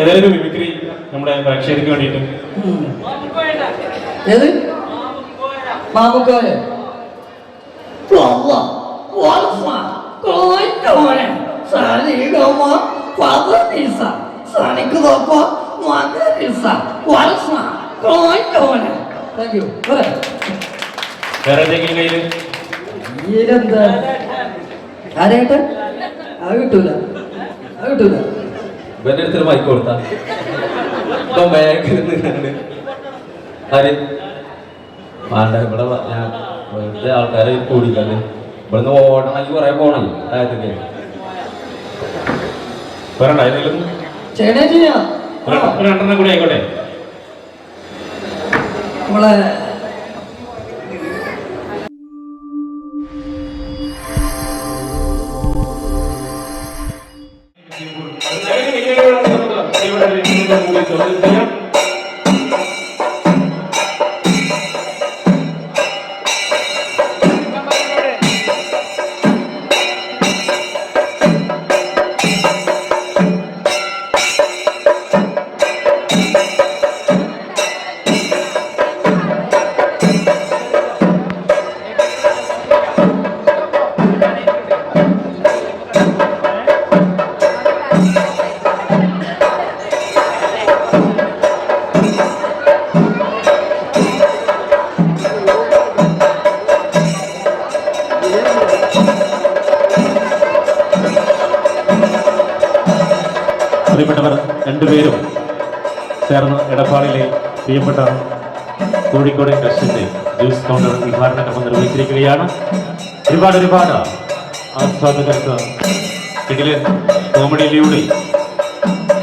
ഏതായാലും ഒരു മിമിക്രി നമ്മുടെ പ്രേക്ഷകർക്ക് വേണ്ടിയിട്ട്. ആരായിട്ട് ഏത് മാമുക്കോയ താങ്ക് യു വേറെ എന്തെങ്കിലും കയ്യിൽ? ഈരെന്താ ആരേട്ടൻ അത് കിട്ടൂല. അത് കിട്ടൂല. ഇവന്റെ അടുത്തൊരു മൈക്ക് കൊടുത്താ. ഇപ്പൊ ബാക്കിൽ വേണ്ട ഇവിടെ വെറുതെ ആൾക്കാരെ കൂടിക്കല്ലേ ഇവിടുന്ന് ഓടണമെങ്കിൽ കുറെ പോണം താഴത്തേക്ക് രണ്ടെണ്ണം കൂടി ആയിക്കോട്ടെ. നമ്മളെ ஜெய நீலமுடி தொழுதியம் പ്രിയപ്പെട്ട കോഴിക്കോട് ട്രസ്റ്റിന്റെ ജ്യൂസ് കൗണ്ടർ ഉദ്ഘാടന കർമ്മം നിർവഹിച്ചിരിക്കുകയാണ്. ഒരുപാട് ഒരുപാട് ആസ്വാദകർക്ക് ഇതിലെ കോമഡിയിലൂടെ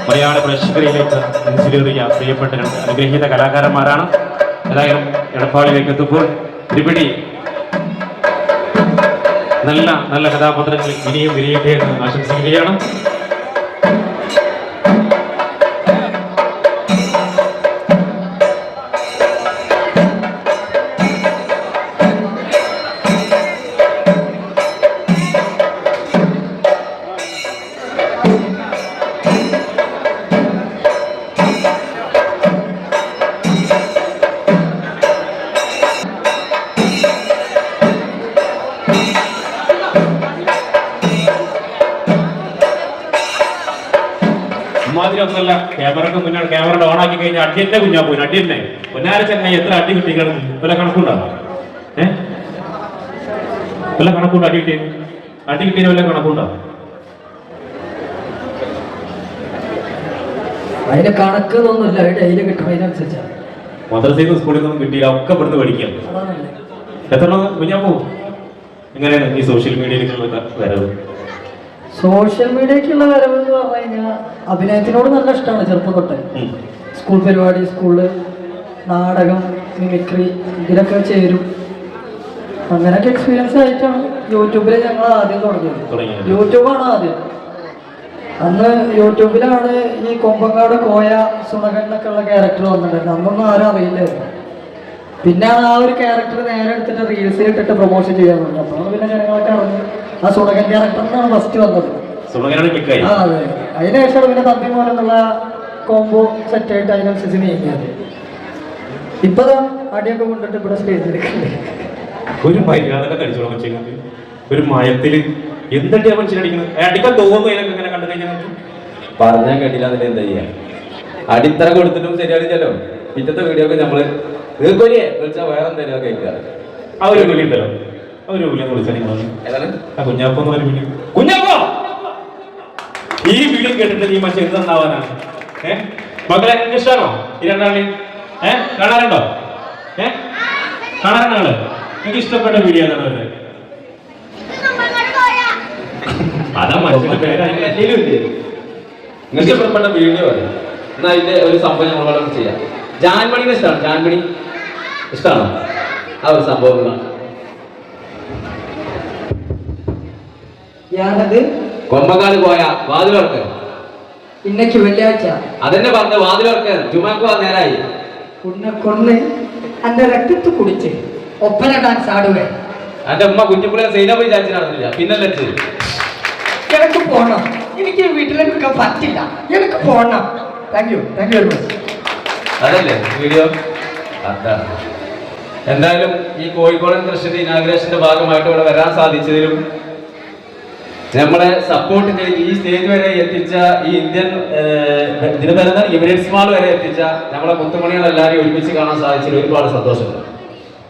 മലയാള പ്രേക്ഷകരിലേക്ക് നെഞ്ചിലേറിയ പ്രിയപ്പെട്ട അനുഗ്രഹീത കലാകാരന്മാരാണ്. ഏതായാലും എടപ്പാളിലേക്ക് എത്തുമ്പോൾ ത്രിപിടി നല്ല നല്ല കഥാപാത്രങ്ങൾ ഇനിയും വിരിയട്ടെ എന്ന് ആശംസിക്കുകയാണ്. ഓൺ അടി അടിയന്റെ കുഞ്ഞാ പോയി അടിയന്നെ. പൊന്നാര ചങ്ങായി എത്ര അടി കിട്ടി കിടന്നു വല്ല കണക്കുണ്ടോ? ഏഹ് വല്ല കണക്കുണ്ടോ അടി കിട്ടിയത് അടി കിട്ടിയ വല്ല കണക്കുണ്ടോ? അതിന് കണക്കൊന്നുമില്ല ഡെയിലി കിട്ടും അതിനനുസരിച്ചാണ് മദ്രസയിൽ നിന്ന് സ്കൂളിൽ നിന്നും കിട്ടിയില്ല ഒക്കെ ഇവിടുന്ന് പഠിക്കാം. എത്ര കുഞ്ഞാ പോകും എങ്ങനെയാണ് ഈ സോഷ്യൽ മീഡിയയിലേക്കുള്ള വരവ്? സോഷ്യൽ മീഡിയക്കുള്ള വരവ് എന്ന് പറഞ്ഞു കഴിഞ്ഞാൽ അഭിനയത്തിനോട് നല്ല ഇഷ്ടമാണ് ചെറുപ്പം തൊട്ട്. സ്കൂൾ പരിപാടി സ്കൂളിൽ നാടകം മിമിക്രി ഇതിലൊക്കെ ചേരും. അങ്ങനെയൊക്കെ എക്സ്പീരിയൻസ് ആയിട്ടാണ് യൂട്യൂബിൽ ഞങ്ങൾ ആദ്യം തുടങ്ങിയത്. യൂട്യൂബാണ് ആദ്യം. അന്ന് യൂട്യൂബിലാണ് ഈ കൊമ്പങ്ങാട് കോയ സുണകൻ എന്നൊക്കെ ഉള്ള ക്യാരക്ടർ വന്നിട്ടുണ്ട് അന്നൊന്നും ആരും അറിയില്ലായിരുന്നു. പിന്നെ ആ ഒരു ക്യാരക്ടർ നേരെ എടുത്തിട്ട് റീൽസിൽ ഇട്ടിട്ട് പ്രൊമോഷൻ ചെയ്യാൻ തുടങ്ങി അപ്പോൾ പിന്നെ ജനങ്ങളൊക്കെ അറിഞ്ഞു ആ സുണകൻ ക്യാരക്ടറിനാണ് ഫസ്റ്റ് വന്നത്. ആ അതെ. അതിനുശേഷം പിന്നെ തമ്പി മോൻ എന്നുള്ള കോംബോ സെറ്റായിട്ട് അതിനനുസരിച്ച് നീങ്ങിയത് ഇപ്പൊ അടിയൊക്കെ കൊണ്ടിട്ട് ഇവിടെ സ്റ്റേജിൽ ഒരു മര്യാദ കഴിച്ചോളാം മനുഷ്യങ്ങൾക്ക് ഒരു മയത്തിൽ എന്തൊക്കെയാ മനുഷ്യനടിക്കുന്നത് അടിക്കാൻ തോന്നുന്നു ഇതിനൊക്കെ ഇങ്ങനെ കണ്ടു കഴിഞ്ഞാൽ പറഞ്ഞാൽ കേട്ടില്ല അതിന്റെ എന്താ ചെയ്യാ? അടിത്തറ കൊടുത്തിട്ടും ശരിയാണില്ലല്ലോ പിറ്റത്തെ വീഡിയോ ഒക്കെ നമ്മൾ നീർക്കൊലിയെ വിളിച്ചാൽ വേറെ എന്തെങ്കിലും കേൾക്കുക. ആ ഒരു വിളി ഉണ്ടല്ലോ. ആ ഒരു വിളി ഒന്ന് വിളിച്ചാൽ നിങ്ങൾ ഏതാണ്? ആ കുഞ്ഞാപ്പ എന്ന് പറയുമ്പോൾ കുഞ്ഞാപ്പ! ഈ വിളി കേട്ടിട്ട് നീ മനുഷ്യൻ എന്ത് നന്നാവാനാണ്? മക്കളെ നിങ്ങൾക്ക് ഇഷ്ടമാണോ ഈ രണ്ടാളി? ഏ? കാണാറുണ്ടോ? ഏ? കാണാറുണ്ടോ നിങ്ങൾ? നിങ്ങൾക്ക് ഇഷ്ടപ്പെട്ട വീഡിയോ ഏതാണ് അവരുടെ? അതാ മനുഷ്യന്റെ ഇഷ്ടപ്പെട്ട വീഡിയോ ആണ് എന്നാ അതിന്റെ ഒരു സംഭവം നമ്മൾ വളരെ ചെയ്യാം. ജാൻമണിനെ ഇഷ്ടമാണ് ജാൻമണി? ഇഷ്ടമാണോ ആ ഒരു സംഭവം. ഞാനത് കൊമ്പക്കാട് പോയ വാതിലർക്ക് ഇന്നയ്ക്ക് വെള്ളിയാഴ്ച അതെന്നെ പറഞ്ഞു വാതിലോർക്ക് ജുമാക്ക് നേരായി. ഉന്നെ കൊന്ന് എന്റെ രക്തത്ത് കുടിച്ച് ഒപ്പന ഡാൻസ് ആടുവേ എന്റെ ഉമ്മ കുഞ്ഞിപ്പുള്ളിയെ ഡാൻസ് വിചാരിച്ചിട്ടില്ല പിന്നല്ലേ എനിക്ക് പോണം. എനിക്ക് വീട്ടിൽ നിൽക്കാൻ പറ്റില്ല. എനിക്ക് പോണം. Thank you thank you very much അതല്ലേ വീഡിയോ? അതാ. എന്തായാലും ഈ കോഴിക്കോടൻ കൃഷിയുടെ ഇനാഗ്രേഷന്റെ ഭാഗമായിട്ട് ഇവിടെ വരാൻ സാധിച്ചതിലും നമ്മളെ സപ്പോർട്ട് ചെയ്ത് ഈ സ്റ്റേജ് വരെ എത്തിച്ച ഈ ഇന്ത്യൻ ഇതിന് വരുന്ന എമിറേറ്റ്സ് മാൾ വരെ എത്തിച്ച നമ്മളെ മുത്തുമണികൾ എല്ലാവരെയും ഒരുമിച്ച് കാണാൻ സാധിച്ചതിൽ ഒരുപാട് സന്തോഷമുണ്ട്.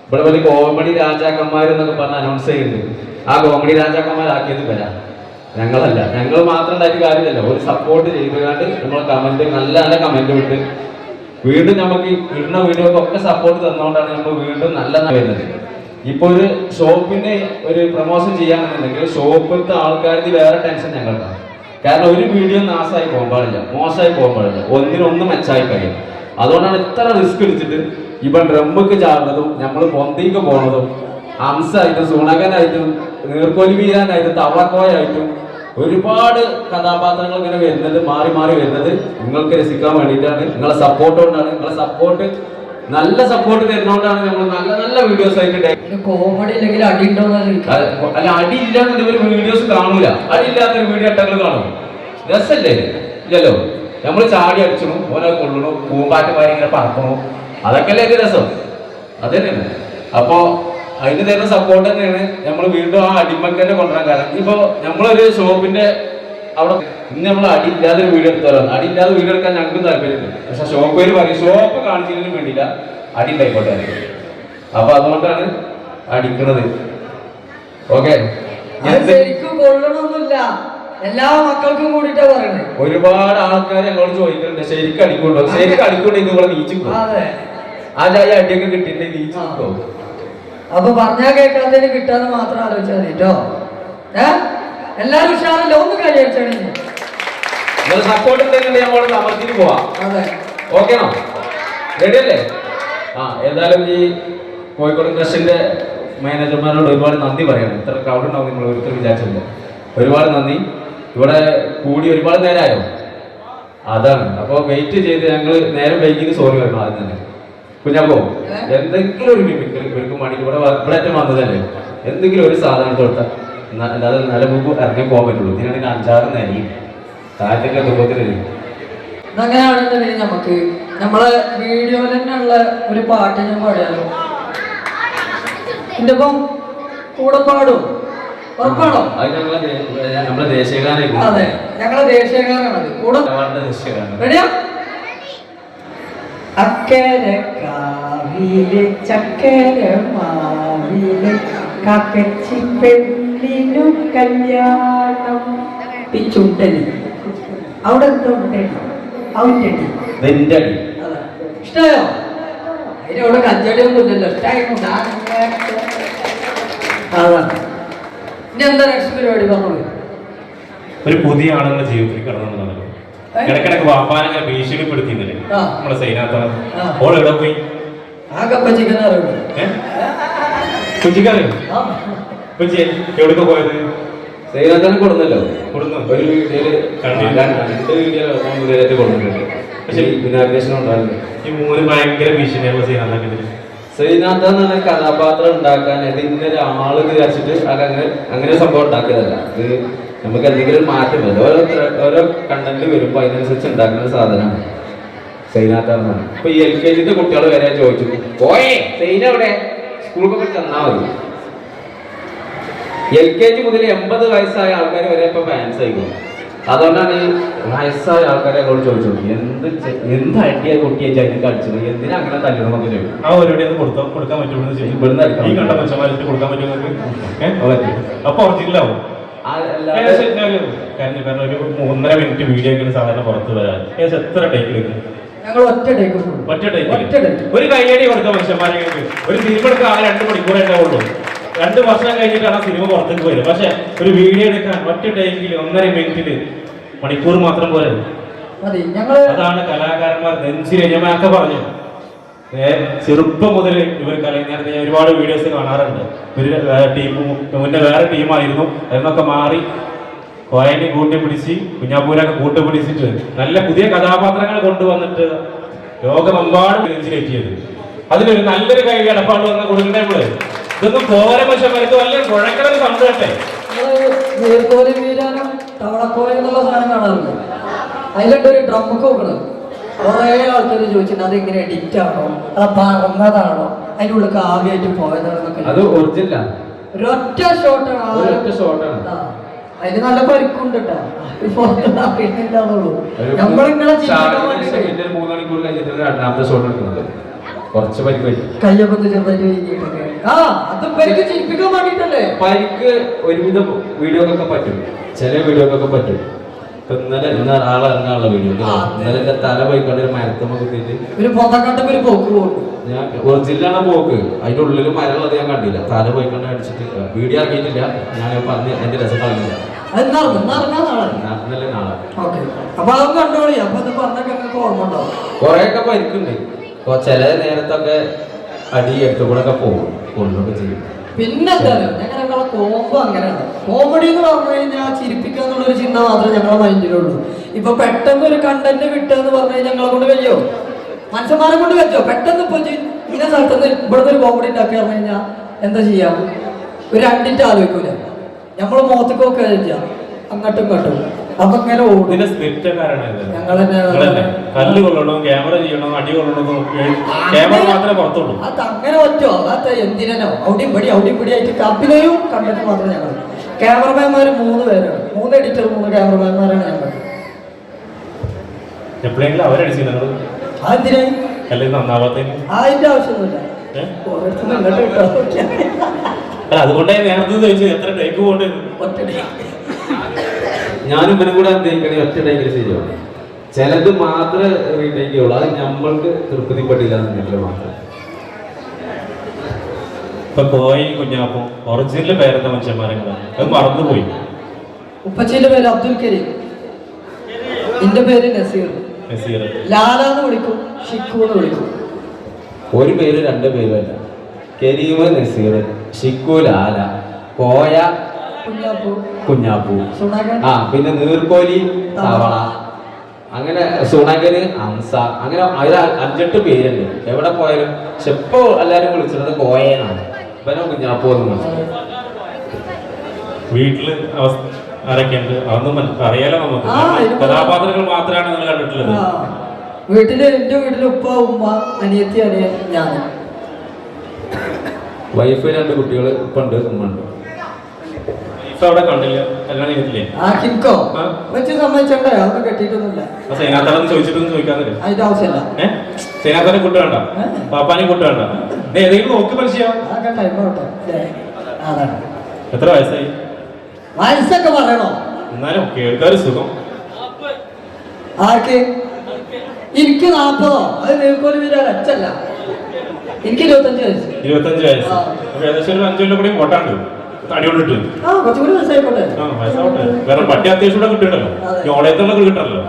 ഇവിടെ വലിയ കോമഡി രാജാക്കന്മാർ എന്നൊക്കെ പറഞ്ഞ് അനൗൺസ് ചെയ്യുന്നുണ്ട്. ആ കോമഡി രാജാക്കന്മാരാക്കിയത് വരാം ഞങ്ങളല്ല. ഞങ്ങൾ മാത്രം ഉണ്ടായിട്ട് കാര്യമില്ല. ഒരു സപ്പോർട്ട് ചെയ്തുകൊണ്ട് നമ്മൾ കമന്റ് നല്ല നല്ല കമന്റ് വിട്ട് വീണ്ടും നമുക്ക് ഇടുന്ന വീഡിയോക്കൊക്കെ സപ്പോർട്ട് തന്നുകൊണ്ടാണ് നമ്മൾ വീണ്ടും നല്ല വരുന്നത്. ഇപ്പൊ ഒരു ഷോപ്പിന്റെ ഒരു പ്രൊമോഷൻ ചെയ്യാന്നുണ്ടെങ്കിൽ ഷോപ്പിലത്തെ ആൾക്കാർക്ക് വേറെ ടെൻഷൻ ഞങ്ങൾക്കാണ്. കാരണം ഒരു വീഡിയോ നാശമായി പോകാൻ പാടില്ല മോശമായി പോകാൻ പാടില്ല. ഒന്നിനൊന്ന് മെച്ചായി കഴിയും. അതുകൊണ്ടാണ് ഇത്ര റിസ്ക് എടുത്തിട്ട് ഇപ്പൊ ഡ്രമ്മക്ക് ചാടുന്നതും നമ്മൾ പൊന്തിക്ക് പോണതും ഹംസായിട്ടും സുണകനായിട്ടും നീർക്കോലി വീരാനായിട്ടും തവളക്കോയായിട്ടും ഒരുപാട് കഥാപാത്രങ്ങൾ ഇങ്ങനെ വരുന്നത് മാറി മാറി വരുന്നത് നിങ്ങൾക്ക് രസിക്കാൻ വേണ്ടിയിട്ടാണ്. നിങ്ങളെ സപ്പോർട്ട് കൊണ്ടാണ്. നിങ്ങളെ സപ്പോർട്ട് നല്ല സപ്പോർട്ട് തരുന്നോണ്ടാണ് നമ്മൾ നല്ല നല്ല വീഡിയോസ് ആയിട്ട് കോമഡി ഇല്ലെങ്കിൽ അടി അല്ല അടി ഇല്ലാന്നുണ്ടെങ്കിൽ വീഡിയോസ് കാണൂല. അടി ഇല്ലാത്ത വീഡിയോ ഇട്ടങ്ങൾ കാണും. രസല്ലേ? ഇല്ലല്ലോ? നമ്മൾ ചാടി അടിച്ചു ഓരോ കൊള്ളണു പൂമ്പാറ്റമാരി ഇങ്ങനെ പറക്കണു. അതൊക്കെ അല്ലേ രസം? അത് തന്നെയാണ്. അപ്പോ അതിന് തരുന്ന സപ്പോർട്ട് തന്നെയാണ് നമ്മൾ വീണ്ടും ആ അടിമക്കന്നെ കൊണ്ടുവരാൻ കാരണം. ഇപ്പൊ നമ്മളൊരു ഷോപ്പിന്റെ അവിടെ ഇന്ന് നമ്മൾ അടി ഇല്ലാതെ ഒരു വീഡിയോ എടുത്തോളാം അടി ഇല്ലാതെ വീഡിയോ എടുക്കാൻ ഞങ്ങൾക്കും താല്പര്യമില്ല. പക്ഷെ ഷോപ്പ് പേര് പറയും ഷോപ്പ് കാണിച്ചതിനും വേണ്ടിയില്ല. അടി ഉണ്ടായിക്കോട്ടെ. അപ്പൊ അതുകൊണ്ടാണ് അടിക്കുന്നത് ഓക്കെ? എല്ലാ മക്കൾക്കും കൂടിയിട്ടാ പറയുന്നത് ഒരുപാട് ആൾക്കാർ ഞങ്ങളോട് ചോദിക്കുന്നുണ്ട് ശരിക്കും അടിക്കുണ്ടോ ശരിക്കും അടിക്കുണ്ടെങ്കിൽ നിങ്ങളെ നീച്ചു ആ ചായ അടിയൊക്കെ കിട്ടിയിട്ടുണ്ടെങ്കിൽ നീച്ചു അപ്പൊ പറഞ്ഞാ കേൾക്കാത്തതിന് കിട്ടാന്ന് മാത്രം ആലോചിച്ചാൽ മതി കേട്ടോ ഏ? എല്ലാരും ഉഷാറല്ല? ഒന്ന് കഴിയടിച്ചാണ് നിങ്ങൾ സപ്പോർട്ട് ഉണ്ടെങ്കിൽ നമ്മൾ അമർത്തിന് പോവാം. അതെ. ഓക്കേണോ റെഡി അല്ലേ? ആ ഏതായാലും ഈ കോഴിക്കോട് ക്രഷിന്റെ മാനേജർമാരോട് ഒരുപാട് നന്ദി പറയണം. ഇത്ര ക്രൗഡ് ഉണ്ടാവും നിങ്ങൾ ഒരിക്കലും വിചാരിച്ചില്ല ഒരുപാട് നന്ദി. ഇവിടെ കൂടി ഒരുപാട് നേരമായോ അതാണ്. അപ്പോൾ വെയിറ്റ് ചെയ്ത് ഞങ്ങൾ നേരം വൈകിയത് സോറി വരണം ആദ്യം തന്നെ. കുഞ്ഞാപ്പോ എന്തെങ്കിലും ഒരു മിമിക്രി ഇവർക്ക് മണി ഇവിടെ ഇവിടെ വന്നതല്ലേ? എന്തെങ്കിലും ഒരു സാധനം തൊട്ടാൽ അല്ലാതെ നല്ല മുമ്പ് ഇറങ്ങി പോകാൻ പറ്റുള്ളൂ. ഇതിനാണെങ്കിൽ അഞ്ചാറ് നരി. താഴത്തേക്ക് എത്തുമ്പോഴത്തേനും അങ്ങനെയാണെന്നുണ്ടെങ്കിൽ നമുക്ക്. നമ്മളെ വീഡിയോയിൽ തന്നെയുള്ള ഒരു പാട്ട് ഞാൻ പാടിയാലോ? എന്റെ ഒപ്പം കൂടെ പാടും. ഉറപ്പാണോ? നമ്മളെ ദേശീയഗാനം അതെ ഞങ്ങളെ ദേശീയഗാനാണത് കൂടെ റെഡിയാ? അക്കരെ കാവിലെ ചക്കര മാവിലെ കാക്കച്ചി പെണ്ണിനു കല്യാണം. പിച്ചുണ്ടലി അവിടെ എന്തോ ഉണ്ടടി ഔണ്ടടി വെന്റെ അടി. അതാ. ഇഷ്ടായോ? അതിനവിടെ കച്ചടിയൊന്നും ഇല്ലല്ലോ. അതാണ് ഇനി എന്താ നെക്സ്റ്റ് പരിപാടി പറഞ്ഞോളൂ? ഒരു പുതിയ ആളുകളുടെ ജീവിതത്തിൽ കടന്നു ഇടക്കിടക്ക് വാപ്പാനൊക്കെ ഭീഷണിപ്പെടുത്തിയിരുന്നില്ലേ. നമ്മുടെ സൈനാത്ത ഓൾ എവിടെ പോയി? ആ അറിയുള്ളൂ. ഏഹ് എവിടേക്ക് പോയത്? സൈനാഥനെ കൊടുന്നല്ലോ. കൊടുന്നു. ഒരു വീഡിയോയിൽ. രണ്ട് വീഡിയോയിലായിട്ട് പക്ഷെ ഈ മൂന്ന് ഭയങ്കര ഭീഷണിയുള്ള സൈനാഥാക്കിട്ട് ശ്രീനാഥ എന്ന് പറഞ്ഞ കഥാപാത്രം ഇത് ഇങ്ങനെ ആൾ വിചാരിച്ചിട്ട് അത് അങ്ങനെ അങ്ങനെ സംഭവം ഉണ്ടാക്കിയതല്ല. ഇത് നമുക്ക് എന്തെങ്കിലും മാറ്റം വരും. ഓരോ ഓരോ കണ്ടന്റ് വരുമ്പോൾ അതിനനുസരിച്ച് ഉണ്ടാക്കുന്ന സാധനമാണ് എന്നാണ്. ഇപ്പൊ ഈ എൽ കെ ജിന്റെ കുട്ടികൾ വരെ ചോദിച്ചു പോയേ സൈന അവിടെ സ്കൂളിലൊക്കെ ചെന്നാ മതി. എൽ കെ ജി മുതൽ എൺപത് വയസ്സായ ആൾക്കാർ വരെ ഇപ്പൊ ഫാൻസ് ആയിക്കോളും അതുകൊണ്ടാണ് ഈ വയസ്സായ ആൾക്കാരെ അങ്ങോട്ട് ചോദിച്ചു എന്ത് എന്ത് അടിയ കുട്ടിയെ അതിനൊക്കെ അടിച്ചത് എന്തിനാ അങ്ങനെ തല്ലണമെന്നൊക്കെ ചോദിക്കും. ആ ഒരു ഒന്ന് കൊടുത്തോ കൊടുക്കാൻ പറ്റുമെന്ന് ചോദിച്ചു. ഇവിടുന്ന്. ഈ കണ്ട മനുഷ്യന്മാർക്ക് കൊടുക്കാൻ പറ്റുമെന്ന് പറ്റും. അപ്പൊ ഒറിജിനലാവും. ആ കാരണം ഒരു ഒന്നര മിനിറ്റ് വീഡിയോ ഒക്കെ സാധാരണ പുറത്ത് വരാൻ ഏകദേശം എത്ര ടൈപ്പ് എടുക്കും ഞങ്ങൾ ഒറ്റ ഒറ്റ ടൈപ്പ് ഒരു കൈയടി കൊടുത്ത മനുഷ്യന്മാരെ ഒരു എടുക്കാൻ ആകെ രണ്ട് മണിക്കൂറേ ഉണ്ടാവുള്ളൂ. രണ്ട് വർഷം കഴിഞ്ഞിട്ടാണ് ആ സിനിമ പുറത്തേക്ക് പോയത്. പക്ഷെ ഒരു വീഡിയോ എടുക്കാൻ ഒറ്റ ടൈമിൽ ഒന്നര മിനിറ്റിൽ മണിക്കൂർ മാത്രം പോലെ അതാണ് കലാകാരന്മാർ നെഞ്ചിലെ പറഞ്ഞത്. പറഞ്ഞു ചെറുപ്പം മുതൽ ഇവർ കല നേരത്തെ ഒരുപാട് വീഡിയോസ് കാണാറുണ്ട്. ഒരു ടീം മുന്നേ വേറെ ടീമായിരുന്നു. എന്നൊക്കെ മാറി കോയനെ കൂട്ടി പിടിച്ച് കുഞ്ഞാപ്പൂരൊക്കെ കൂട്ടി പിടിച്ചിട്ട് നല്ല പുതിയ കഥാപാത്രങ്ങൾ കൊണ്ടുവന്നിട്ട് ലോകമെമ്പാടും നെഞ്ചിലെത്തിയത് അതിലൊരു നല്ലൊരു കൈ അടപ്പാട് വന്ന കൊടുക്കണ്ടേ ഇതൊന്നും പോരെ മനുഷ്യന്മാർക്ക് വല്ല കേട്ടെ ഞങ്ങൾ നീർക്കോലി വീരാനും തവളക്കോലി എന്നുള്ള സാധനം കാണാറുണ്ട്. അതിലുണ്ട് ഒരു ഡ്രമ്മൊക്കെ വെക്കണം. കുറേ ആൾക്കാർ ചോദിച്ചിട്ടുണ്ട് അത് എങ്ങനെ എഡിറ്റ് ആണോ? അത് പറഞ്ഞതാണോ? അതിന്റെ ഉള്ളിൽ ആദ്യമായിട്ട് പോയതാണെന്നൊക്കെ. അത് ഒറിജിനലാണ് ഒരൊറ്റ ഷോട്ടാണ് ഒരൊറ്റ ഷോട്ടാണ് അതിന് നല്ല പരിക്കുണ്ട് കേട്ടോ നമ്മളിങ്ങനെ രണ്ടാമത്തെ ഷോട്ട് എടുക്കുന്നത്. കുറച്ച് പരിക്ക് പറ്റി കയ്യൊക്കെ ഒന്ന് ചെറുതായിട്ട് വീങ്ങിയിട്ടൊക്കെ ആ അത് പരിക്ക് ചിരിപ്പിക്കാൻ വേണ്ടിട്ടല്ലേ? പരിക്ക് ഒരുവിധം വീഡിയോക്കൊക്കെ പറ്റും. ചില വീഡിയോക്കൊക്കെ പറ്റും. ഇപ്പൊ ഇന്നലെ ഇന്ന് ആളെ ഇറങ്ങാനുള്ള വീഡിയോ. ഇന്നലെ എന്റെ തല പോയിക്കൊണ്ട് ഒരു മരത്തുമ്പോ കുത്തിയിട്ട് ഒരു പൊതക്കട്ടൊക്കെ ഒരു പോക്ക് പോകും ഞാൻ ഒറിജിനലാണ് പോക്ക്. അതിന്റെ ഉള്ളിൽ മരമുള്ളത് ഞാൻ കണ്ടില്ല. തല പോയിക്കൊണ്ട് അടിച്ചിട്ട് വീഡിയോ ഇറങ്ങിയിട്ടില്ല. ഞാൻ പറഞ്ഞ് എന്റെ രസം കളഞ്ഞില്ല. അത് ഇന്നറിഞ്ഞു ഇന്നറിഞ്ഞാ നാളെ. ഞാൻ ഇന്നലെ നാളെ. ഓക്കെ. അപ്പൊ അത് കണ്ടോളി. അപ്പൊ പറഞ്ഞൊക്കെ നിങ്ങൾക്ക് ഓർമ്മ ഉണ്ടാവും കൊറേയൊക്കെ പരിക്കുണ്ട്. ഇപ്പൊ ചില നേരത്തൊക്കെ അടി എടുത്തു കൂടെ ഒക്കെ പോകും കൊണ്ടൊക്കെ ചെയ്യും പിന്നെ കോമ്പോ അങ്ങനെയാണ്. കോമഡി എന്ന് പറഞ്ഞു കഴിഞ്ഞാൽ ചിരിപ്പിക്കുക എന്നുള്ളൊരു ചിന്ത മാത്രമേ ഞങ്ങളെ മൈൻഡിലുള്ളൂ. ഇപ്പൊ പെട്ടെന്ന് ഒരു കണ്ടന്റ് കിട്ടുക എന്ന് പറഞ്ഞു കഴിഞ്ഞാൽ ഞങ്ങളെ കൊണ്ട് കഴിയോ? മനുഷ്യന്മാരെ കൊണ്ട് വെച്ചോ പെട്ടെന്ന് ഇപ്പൊ ഇങ്ങനെ സ്ഥലത്തുനിന്ന് സ്ഥലത്ത് ഇവിടുന്ന് ഒരു കോമഡി ഉണ്ടാക്കി പറഞ്ഞു കഴിഞ്ഞാൽ എന്താ ചെയ്യാ? ഒരു ആലോചിക്കൂല. നമ്മൾ മുഖത്തേക്കൊക്കെ അങ്ങോട്ടും ഇങ്ങോട്ടും. അപ്പൊ ഇങ്ങനെ ഓടും. ഇതിന്റെ സ്ക്രിപ്റ്റ് കാരണമല്ലേ ഞങ്ങൾ തന്നെ നിങ്ങളല്ലേ? കല്ല് കൊള്ളണോ ക്യാമറ ചെയ്യണം അടി കൊള്ളണോ ക്യാമറ മാത്രമേ പുറത്തുള്ളൂ. അത് അങ്ങനെ പറ്റോ അത് എന്തിനോ ആയിട്ട് അഭിനയവും കണ്ടിട്ട് മാത്രമേ ഞങ്ങൾ ക്യാമറമാൻമാർ മൂന്ന് പേരാണ്. മൂന്ന് എഡിറ്റർ മൂന്ന് ക്യാമറമാൻമാരാണ് ഞങ്ങൾ. എപ്പോഴെങ്കിലും അവരടിച്ചു നിങ്ങൾ അതെന്തിനായി അല്ലെങ്കിൽ നന്നാവാത്തതിന്. അതിന്റെ ആവശ്യമൊന്നുമില്ല. ഏ? ഓരോരുത്തരും ഇങ്ങോട്ട് അല്ല അതുകൊണ്ടേ നേരത്തെ ചോദിച്ചു എത്ര ടേക്ക് പോകേണ്ടി ഒറ്റടി ഞാനും ഇവനും കൂടെ അഭിനയിക്കണേ ഒറ്റ ടൈമിൽ ശരിയാവും. ചിലത് മാത്രമേ റീടേക്ക് ചെയ്യുള്ളൂ അത് നമ്മൾക്ക് തൃപ്തിപ്പെട്ടില്ല എന്നുണ്ടെങ്കിൽ മാത്രം. ഇപ്പൊ കോയി കുഞ്ഞാപ്പോ ഒറിജിനൽ പേരെന്താ മനുഷ്യന്മാരെങ്ങളാണ് അത് മറന്നുപോയി. ഉപ്പച്ചിന്റെ പേര് അബ്ദുൽ കരീം. എന്റെ പേര് നസീർ. നസീർ. ലാലാന്ന് വിളിക്കും ഷിക്കു എന്ന് വിളിക്കും. ഒരു പേര് രണ്ട് പേരും അല്ല കരീം നസീർ ഷിക്കു ലാല കോയ കുഞ്ഞാപ്പു. ആ പിന്നെ നീർക്കോലി തവള. അങ്ങനെ സുണകന് അംസ അങ്ങനെ അതിൽ അഞ്ചെട്ട് പേരുണ്ട്. എവിടെ പോയാലും? പക്ഷെ ഇപ്പൊ എല്ലാരും വിളിച്ചിരുന്നത് കോയനാണ് ഇവനെ കുഞ്ഞാപ്പു എന്ന് വിളിച്ചത് വീട്ടിൽ ആരൊക്കെയുണ്ട്? അതൊന്നും അറിയാലോ നമുക്ക്. കഥാപാത്രങ്ങൾ മാത്രമാണ് നിങ്ങൾ കണ്ടിട്ടുള്ളത്. വീട്ടിൽ എന്റെ വീട്ടിൽ ഉപ്പ ഉമ്മ അനിയത്തി അനിയൻ ഞാൻ വൈഫ് രണ്ട് കുട്ടികൾ ഉപ്പുണ്ട് ഉമ്മ ഉണ്ട്. അവിടെ കണ്ടില്ല. കല്യാണം ആ. വെച്ച് സമ്മതിച്ചണ്ടേ അതൊന്നും കെട്ടിയിട്ടൊന്നുമില്ല. ചോദിക്കാൻ അതിന്റെ ആവശ്യമില്ല. ഏഹ് സൈനാത്താനെ കൂട്ട് വേണ്ട. പാപ്പാനെ കൂട്ട് വേണ്ട. നീ ഏതെങ്കിലും നോക്ക് മനുഷ്യ. അതൊക്കെ ടൈം ആവട്ടെ അല്ലേ? എത്ര വയസ്സായി? വയസ്സൊക്കെ പറയണോ? എന്നാലും കേൾക്കാറ് സുഖം. ആർക്ക്? എനിക്ക് അത് നിങ്ങൾക്കൊരു ഇരുപത്തഞ്ച് വയസ്സ്. ഇരുപത്തഞ്ച് ഏകദേശം ഒരു അഞ്ചു കൊല്ലം കൂടി പോട്ടാണ്ട് തടി കൊണ്ടിട്ട് ആ കുറച്ചുകൂടി വയസ്സായിക്കോട്ടെ. ആ വയസ്സാവട്ടെ. വേറെ പട്ടി അത്യാവശ്യം കൂടെ കിട്ടിയിട്ടല്ലോ. ഈ ഓളയത്തുള്ള കിട്ടല്ലോ.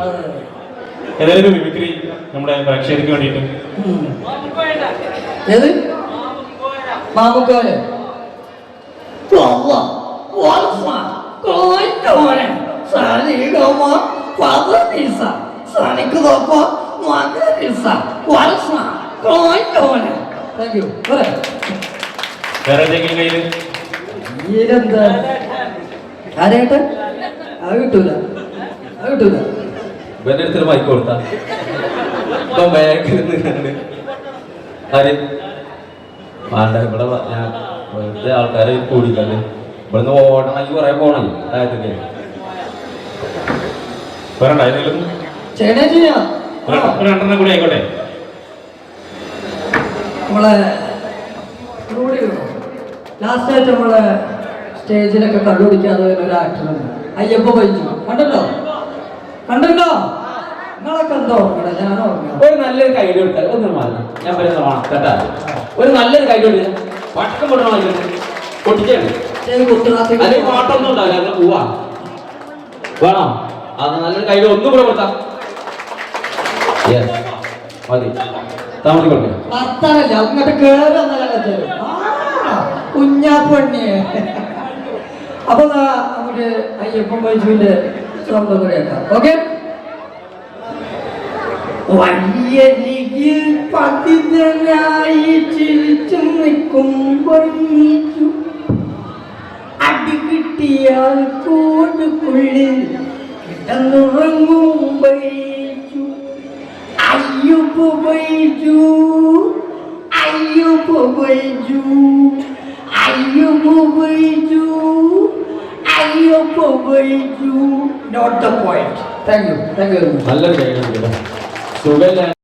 ഏതായാലും മിമിക്രി നമ്മുടെ പ്രേക്ഷകർക്ക് വേണ്ടിയിട്ട്. ഏത്? മാമുക്കോൽ താങ്ക് യു പോരെ വേറെ എന്തെങ്കിലും കയ്യിൽ? ഈരെന്താ ആരേട്ടെ അത് കിട്ടൂല. അത് കിട്ടൂല. മൈക്ക് കൊടുത്ത. ഇപ്പൊ ബാക്കിൽ നിന്നാണ് ആര്? വേണ്ട ഇവിടെ വ- ഞാൻ വെറുതെ ആൾക്കാരെ കൂടിക്കല്ലേ ഇവിടുന്ന് ഓടണമെങ്കിൽ കുറെ പോണം അതായത് ഒരു ഒരു രണ്ടെണ്ണം കൂടി ആയിക്കോട്ടെ. നമ്മളെ ലാസ്റ്റ് ആയിട്ട് നമ്മളെ സ്റ്റേജിലൊക്കെ കണ്ടുപിടിക്കാതെ ഒരു ആക്ടറുണ്ട് അയ്യപ്പ ബൈജു കണ്ടല്ലോ കണ്ടല്ലോ നിങ്ങളൊക്കെ എന്തോ ഓർമ്മ ഞാൻ ഓർമ്മ ഒരു നല്ലൊരു കൈ കൊടുത്താൽ ഒന്ന് മാറണം ഞാൻ പറയുന്ന കേട്ടാ? ഒരു നല്ലൊരു കൈ കൊടുക്കുക പട്ടം കൊടുക്കണം പൊട്ടിച്ചാണ് പാട്ടൊന്നും ഉണ്ടാവില്ല ഞങ്ങൾ പോവാ. വേണോ. അത് നല്ലൊരു കൈ ഒന്നും കൂടെ കൊടുത്താ. മതി. താമസി കൊടുക്കാം. അങ്ങോട്ട് കേറി കുഞ്ഞാപ്പണ്ണിയെ അപ്പൊ നമുക്ക് അയ്യപ്പൻ ബൈജുവിന്റെ സ്വന്തം കൂടെയാക്കാം ഓക്കെ വഴിയരികിൽ പതിതനായി ചിരിച്ചു നിൽക്കും വൈകു അടി കിട്ടിയാൽ കൂടുക്കുള്ളിൽ കിടന്നുറങ്ങും വൈകു ബൈജു അയ്യോ ബൈജു അയ്യോ Baiju. am going to note the point. Thank you. Thank you very much. நல்ல கேள்வி சுகல